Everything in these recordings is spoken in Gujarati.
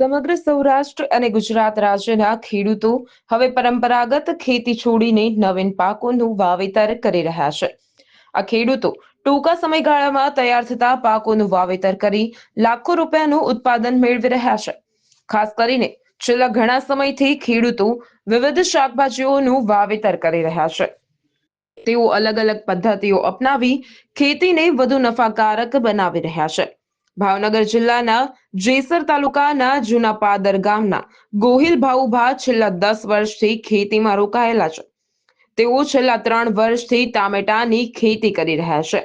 સમગ્ર સૌરાષ્ટ્ર અને ગુજરાત રાજ્યના ખેડૂતો હવે પરંપરાગત ખેતી છોડીને નવીન પાકોનું વાવેતર કરી રહ્યા છે. આ ખેડૂતો ટૂંકા સમયગાળામાં તૈયાર થતા પાકોનું વાવેતર કરી લાખો રૂપિયાનું ઉત્પાદન મેળવી રહ્યા છે. ખાસ કરીને છેલ્લા ઘણા સમયથી ખેડૂતો વિવિધ શાકભાજીઓનું વાવેતર કરી રહ્યા છે. તેઓ અલગ અલગ પદ્ધતિઓ અપનાવી ખેતીને વધુ નફાકારક બનાવી રહ્યા છે. ભાવનગર જિલ્લાના જેસર તાલુકાના જૂના પાદર ગામના ગોહિલ ભાઉભા છેલ્લા દસ વર્ષથી ખેતીમાં રોકાયેલા છે. તેઓ છેલ્લા ત્રણ વર્ષથી ટામેટાની ખેતી કરી રહ્યા છે.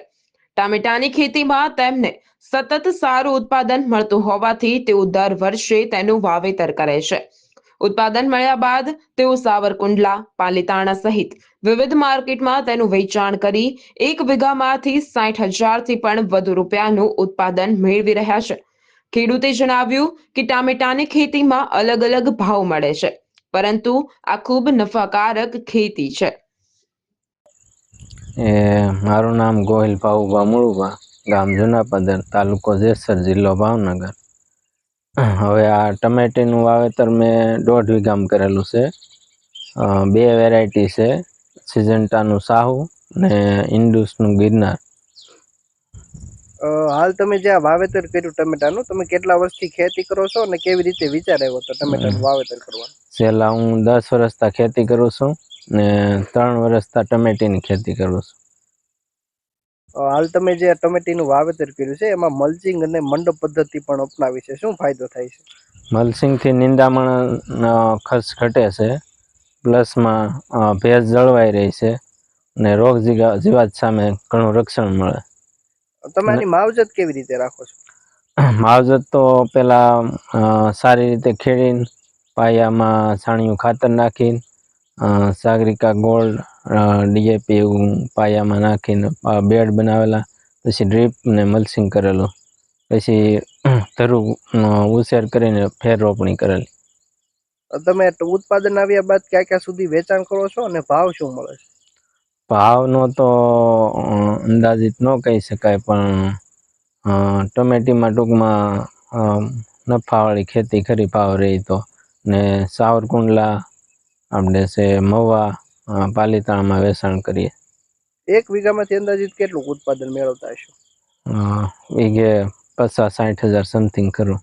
ટામેટાની ખેતીમાં તેમને સતત સારું ઉત્પાદન મળતું હોવાથી તેઓ દર વર્ષે તેનું વાવેતર કરે છે. ઉત્પાદન મળ્યા બાદ તેઓ સાવરકુંડલા, પાલિતાણા સહિત વિવિધ માર્કેટમાં તેનું વેચાણ કરી એક વીઘામાંથી સાઠ હજારથી પણ વધુ રૂપિયાનું ઉત્પાદન મેળવી રહ્યા છે. ખેડૂતે જણાવ્યું કે ટામેટાની ખેતીમાં અલગ અલગ ભાવ મળે છે, પરંતુ આ ખૂબ નફાકારક ખેતી છે. એ, મારું નામ ગોહિલ ભાઉભા મુળુભા ગામ જુનાપદર, તાલુકો જેસર, જિલ્લો ભાવનગર. હવે આ ટમેટીનું વાવેતર મેં દોઢ વીઘામાં કરેલું છે. બે વેરાયટી છે. સિજન્ટાનું સાહુ ને ઇન્ડુસનું ગિરનાર. હાલ તમે જે આ વાવેતર કર્યું ટમેટાનું તમે કેટલા વર્ષથી ખેતી કરો છો અને કેવી રીતે વિચાર આવ્યો તો ટમેટાનું વાવેતર કરવાનો છેલ્લા હું દસ વર્ષથી ખેતી કરું છું ને ત્રણ વર્ષથી ટમેટીની ખેતી કરું છું. હાલ તમે જે ટમેટીનું વાવેતર કર્યું છે એમાં મલ્ચિંગ અને મંડપ પદ્ધતિ પણ અપનાવી છે. શું ફાયદો થાય છે? મલસિંગથી નિંદામણ ખર્ચ ઘટે છે. પ્લસમાં ભેજ જળવાઈ રહી છે ને રોગ જીવાત સામે ઘણું રક્ષણ મળે. તમે આની માવજત કેવી રીતે રાખો છો? માવજત તો પેલા અ, સારી રીતે ખેડીને પાયામાં છાણિયું ખાતર નાખીને સાગરિકા ગોલ્ડ ડીએપી એવું પાયામાં નાખીને બેડ બનાવેલા પછી ડ્રીપ ને મલ્સિંગ કરેલું. પછી ધરું ઉછેર કરીને ફેર રોપણી કરેલી. તમે ઉત્પાદન આવ્યા બાદ ક્યાં ક્યાં સુધી વેચાણ કરો છો અને ભાવ શું મળે છે? ભાવનો તો અંદાજિત ન કહી શકાય પણ ટમેટીમાં ટૂંકમાં નફાવાળી ખેતી ખરી ભાવ રહી તો. ને સાવરકુંડલા આપણે છે મવા પાલીતાણામાં વેચાણ કરીએ. એક વીઘામાંથી અંદાજિત કેટલું ઉત્પાદન મેળવતા હશો? વીઘે પચાસ સાઠ હજાર સમથિંગ ખરું